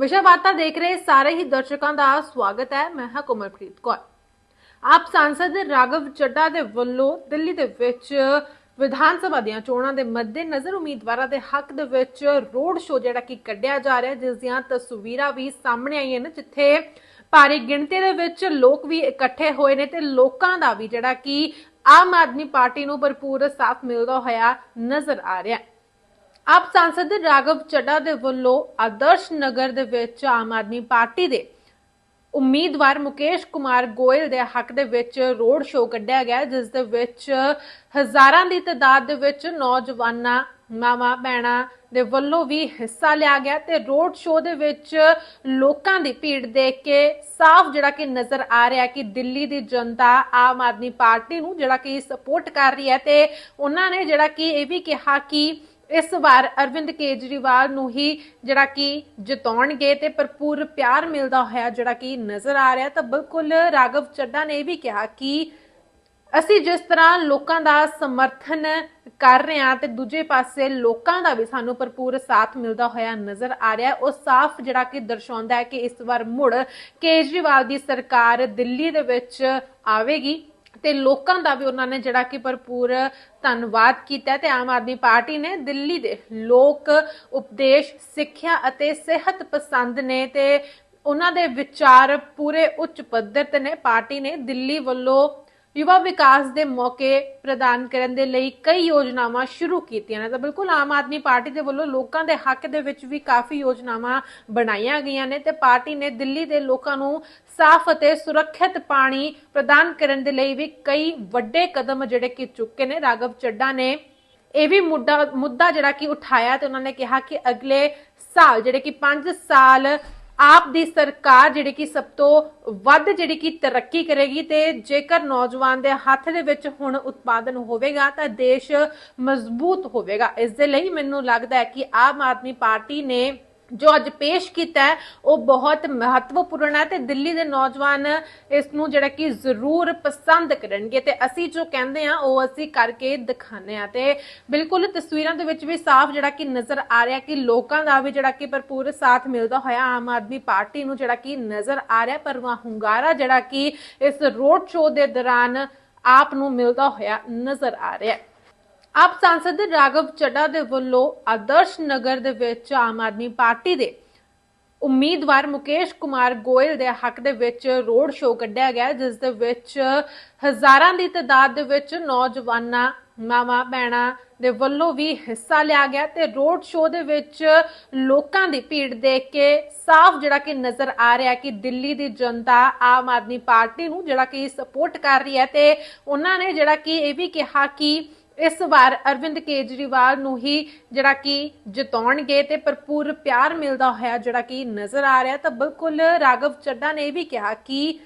ਵਿਸ਼ਾ ਵਾਰਤਾ ਦੇਖ ਰਹੇ ਸਾਰੇ ਹੀ ਦਰਸ਼ਕਾਂ ਦਾ ਸਵਾਗਤ ਹੈ। ਮੈਂ ਹਾਂ ਕੋਮਲਪ੍ਰੀਤ ਕੌਰ। ਆਪ ਸੰਸਦ ਰਾਘਵ ਚੱਡਾ ਦੇ ਵੱਲੋਂ ਦਿੱਲੀ ਦੇ ਵਿੱਚ ਵਿਧਾਨ ਸਭਾ ਦੀਆਂ ਚੋਣਾਂ ਦੇ ਮੱਦੇਨਜ਼ਰ ਉਮੀਦਵਾਰਾਂ ਦੇ ਹੱਕ ਦੇ ਵਿੱਚ ਰੋਡ ਸ਼ੋਅ ਜਿਹੜਾ ਕਿ ਕੱਢਿਆ ਜਾ ਰਿਹਾ ਜਿਸ ਦੀਆਂ ਤਸਵੀਰਾਂ ਵੀ ਸਾਹਮਣੇ ਆਈਆਂ ਨੇ, ਜਿੱਥੇ ਭਾਰੀ ਗਿਣਤੀ ਦੇ ਵਿੱਚ ਲੋਕ ਵੀ ਇਕੱਠੇ ਹੋਏ ਨੇ ਤੇ ਲੋਕਾਂ ਦਾ ਵੀ ਜਿਹੜਾ ਕਿ ਆਮ ਆਦਮੀ ਪਾਰਟੀ ਨੂੰ ਭਰਪੂਰ ਸਾਥ ਮਿਲਦਾ ਹੋਇਆ ਨਜ਼ਰ ਆ ਰਿਹਾ ਹੈ। ਆਪ ਸੰਸਦ ਰਾਘਵ ਚੱਡਾ ਦੇ ਵੱਲੋਂ ਆਦਰਸ਼ ਨਗਰ ਦੇ ਵਿੱਚ ਆਮ ਆਦਮੀ ਪਾਰਟੀ ਦੇ ਉਮੀਦਵਾਰ ਮੁਕੇਸ਼ ਕੁਮਾਰ ਗੋਇਲ ਦੇ ਹੱਕ ਦੇ ਵਿੱਚ ਰੋਡ ਸ਼ੋਅ ਕੱਢਿਆ ਗਿਆ ਜਿਸ ਦੇ ਵਿੱਚ ਹਜ਼ਾਰਾਂ ਦੀ ਤਾਦਾਦ ਦੇ ਵਿੱਚ ਨੌਜਵਾਨਾਂ, ਮਾਵਾਂ, ਭੈਣਾਂ ਦੇ ਵੱਲੋਂ ਵੀ ਹਿੱਸਾ ਲਿਆ ਗਿਆ ਤੇ ਰੋਡ ਸ਼ੋਅ ਦੇ ਵਿੱਚ ਲੋਕਾਂ ਦੀ ਭੀੜ ਦੇਖ ਕੇ ਸਾਫ਼ ਜਿਹੜਾ ਕਿ ਨਜ਼ਰ ਆ ਰਿਹਾ ਕਿ ਦਿੱਲੀ ਦੀ ਜਨਤਾ ਆਮ ਆਦਮੀ ਪਾਰਟੀ ਨੂੰ ਜਿਹੜਾ ਕਿ ਸਪੋਰਟ ਕਰ ਰਹੀ ਹੈ ਤੇ ਉਹਨਾਂ ਨੇ ਜਿਹੜਾ ਕਿ ਇਹ ਵੀ ਕਿਹਾ ਕਿ ਇਸ ਵਾਰ ਅਰਵਿੰਦ ਕੇਜਰੀਵਾਲ ਨੂੰ ਹੀ ਜਿਹੜਾ ਕਿ ਜਿਤਾਉਣਗੇ ਤੇ ਭਰਪੂਰ ਪਿਆਰ ਮਿਲਦਾ ਹੋਇਆ ਜਿਹੜਾ ਕਿ ਨਜ਼ਰ ਆ ਰਿਹਾ ਤਾਂ ਬਿਲਕੁਲ ਰਾਘਵ ਚੱਡਾ ਨੇ ਇਹ ਵੀ ਕਿਹਾ ਕਿ ਅਸੀਂ ਜਿਸ ਤਰ੍ਹਾਂ ਲੋਕਾਂ ਦਾ ਸਮਰਥਨ ਕਰ ਰਹੇ ਹਾਂ ਤੇ ਦੂਜੇ ਪਾਸੇ ਲੋਕਾਂ ਦਾ ਵੀ ਸਾਨੂੰ ਭਰਪੂਰ ਸਾਥ ਮਿਲਦਾ ਹੋਇਆ ਨਜ਼ਰ ਆ ਰਿਹਾ, ਉਹ ਸਾਫ਼ ਜਿਹੜਾ ਕਿ ਦਰਸਾਉਂਦਾ ਹੈ ਕਿ ਇਸ ਵਾਰ ਮੁੜ ਕੇਜਰੀਵਾਲ ਦੀ ਸਰਕਾਰ ਦਿੱਲੀ ਦੇ ਵਿੱਚ ਆਵੇਗੀ। ਤੇ ਲੋਕਾਂ ਦਾ ਵੀ ਉਹਨਾਂ ਨੇ ਜਿਹੜਾ ਕਿ ਭਰਪੂਰ ਧੰਨਵਾਦ ਕੀਤਾ ਤੇ ਆਮ ਆਦਮੀ ਪਾਰਟੀ ਨੇ ਦਿੱਲੀ ਦੇ ਲੋਕ ਉਪਦੇਸ਼, ਸਿੱਖਿਆ ਅਤੇ ਸਿਹਤ ਪਸੰਦ ਨੇ ਤੇ ਉਹਨਾਂ ਦੇ ਵਿਚਾਰ ਪੂਰੇ ਉੱਚ ਪੱਧਰ ਤੇ ਨੇ। ਪਾਰਟੀ ਨੇ ਦਿੱਲੀ ਵੱਲੋਂ ਯੁਵਾ ਵਿਕਾਸ ਦੇ ਮੌਕੇ ਪ੍ਰਦਾਨ ਕਰਨ ਦੇ ਲਈ ਕਈ ਯੋਜਨਾਵਾਂ ਸ਼ੁਰੂ ਕੀਤੀਆਂ ਨੇ। ਤਾਂ ਬਿਲਕੁਲ ਆਮ ਆਦਮੀ ਪਾਰਟੀ ਦੇ ਵੱਲੋਂ ਲੋਕਾਂ ਦੇ ਹੱਕ ਦੇ ਵਿੱਚ ਵੀ ਕਾਫੀ ਯੋਜਨਾਵਾਂ ਬਣਾਈਆਂ ਗਈਆਂ ਨੇ ਤੇ ਪਾਰਟੀ ਨੇ ਦਿੱਲੀ ਦੇ ਲੋਕਾਂ ਨੂੰ ਸਾਫ਼ ਅਤੇ ਸੁਰੱਖਿਅਤ ਪਾਣੀ ਪ੍ਰਦਾਨ ਕਰਨ ਦੇ ਲਈ ਵੀ ਕਈ ਵੱਡੇ ਕਦਮ ਜਿਹੜੇ ਕਿ ਚੁੱਕੇ ਨੇ। ਰਾਘਵ ਚੱਡਾ ਨੇ ਇਹ ਵੀ ਮੁੱਦਾ ਮੁੱਦਾ ਜਿਹੜਾ ਕਿ ਉਠਾਇਆ ਤੇ ਉਹਨਾਂ ਨੇ ਕਿਹਾ ਕਿ ਅਗਲੇ ਸਾਲ, ਜਿਹੜੇ ਕਿ 5 ਸਾਲ ਆਪ ਦੀ ਸਰਕਾਰ ਜਿਹੜੀ ਕਿ ਸਭ ਤੋਂ ਵੱਧ ਜਿਹੜੀ ਕਿ ਤਰੱਕੀ ਕਰੇਗੀ ਤੇ ਜੇਕਰ ਨੌਜਵਾਨ ਦੇ ਹੱਥ ਦੇ ਵਿੱਚ ਹੁਣ ਉਤਪਾਦਨ ਹੋਵੇਗਾ ਤਾਂ ਦੇਸ਼ ਮਜ਼ਬੂਤ ਹੋਵੇਗਾ। ਇਸ ਦੇ ਲਈ ਮੈਨੂੰ ਲੱਗਦਾ ਹੈ ਕਿ ਆਮ ਆਦਮੀ ਪਾਰਟੀ ਨੇ ਜੋ ਅੱਜ ਪੇਸ਼ ਕੀਤਾ ਹੈ, ਉਹ ਬਹੁਤ ਮਹੱਤਵਪੂਰਨ ਹੈ ਤੇ ਦਿੱਲੀ ਦੇ ਨੌਜਵਾਨ ਇਸ ਨੂੰ ਜਿਹੜਾ ਕਿ ਜ਼ਰੂਰ ਪਸੰਦ ਕਰਨਗੇ ਤੇ ਅਸੀਂ ਜੋ ਕਹਿੰਦੇ ਆ ਉਹ ਅਸੀਂ ਕਰਕੇ ਦਿਖਾਣੇ ਆ ਤੇ ਬਿਲਕੁਲ ਤਸਵੀਰਾਂ ਦੇ ਵਿੱਚ ਵੀ ਸਾਫ਼ ਜਿਹੜਾ ਕਿ ਨਜ਼ਰ ਆ ਰਿਹਾ ਕਿ ਲੋਕਾਂ ਦਾ ਵੀ ਜਿਹੜਾ ਕਿ ਭਰਪੂਰ ਸਾਥ ਮਿਲਦਾ ਹੋਇਆ, ਆਮ ਆਦਮੀ ਪਾਰਟੀ ਨੂੰ ਜਿਹੜਾ ਕਿ ਨਜ਼ਰ ਆ ਰਿਹਾ ਪਰ ਵਾ ਹੁੰਗਾਰਾ ਜਿਹੜਾ ਕਿ ਇਸ ਰੋਡ ਸ਼ੋਅ ਦੇ ਦੌਰਾਨ ਆਪ ਨੂੰ ਮਿਲਦਾ ਹੋਇਆ ਨਜ਼ਰ ਆ ਰਿਹਾ। ਆਪ ਸੰਸਦ ਰਾਘਵ ਚੱਡਾ ਦੇ ਵੱਲੋਂ ਆਦਰਸ਼ ਨਗਰ ਦੇ ਵਿੱਚ ਆਮ ਆਦਮੀ ਪਾਰਟੀ ਦੇ ਉਮੀਦਵਾਰ ਮੁਕੇਸ਼ ਕੁਮਾਰ ਗੋਇਲ ਦੇ ਹੱਕ ਦੇ ਵਿੱਚ ਰੋਡ ਸ਼ੋਅ ਕੱਢਿਆ ਗਿਆ ਜਿਸ ਦੇ ਵਿੱਚ ਹਜ਼ਾਰਾਂ ਦੀ ਤਾਦਾਦ ਦੇ ਵਿੱਚ ਨੌਜਵਾਨਾਂ, ਮਾਵਾਂ, ਭੈਣਾਂ ਦੇ ਵੱਲੋਂ ਵੀ ਹਿੱਸਾ ਲਿਆ ਗਿਆ ਤੇ ਰੋਡ ਸ਼ੋਅ ਦੇ ਵਿੱਚ ਲੋਕਾਂ ਦੀ ਭੀੜ ਦੇਖ ਕੇ ਸਾਫ਼ ਜਿਹੜਾ ਕਿ ਨਜ਼ਰ ਆ ਰਿਹਾ ਕਿ ਦਿੱਲੀ ਦੀ ਜਨਤਾ ਆਮ ਆਦਮੀ ਪਾਰਟੀ ਨੂੰ ਜਿਹੜਾ ਕਿ ਸਪੋਰਟ ਕਰ ਰਹੀ ਹੈ ਤੇ ਉਹਨਾਂ ਨੇ ਜਿਹੜਾ ਕਿ ਇਹ ਵੀ ਕਿਹਾ ਕਿ ਇਸ ਵਾਰ ਅਰਵਿੰਦ ਕੇਜਰੀਵਾਲ ਨੂੰ ਹੀ ਜਿਹੜਾ ਕਿ ਜਿਤਾਉਣਗੇ ਤੇ ਭਰਪੂਰ ਪਿਆਰ ਮਿਲਦਾ ਹੋਇਆ ਜਿਹੜਾ ਕਿ ਨਜ਼ਰ ਆ ਰਿਹਾ ਤਾਂ ਬਿਲਕੁਲ ਰਾਘਵ ਚੱਡਾ ਨੇ ਇਹ ਵੀ ਕਿਹਾ ਕਿ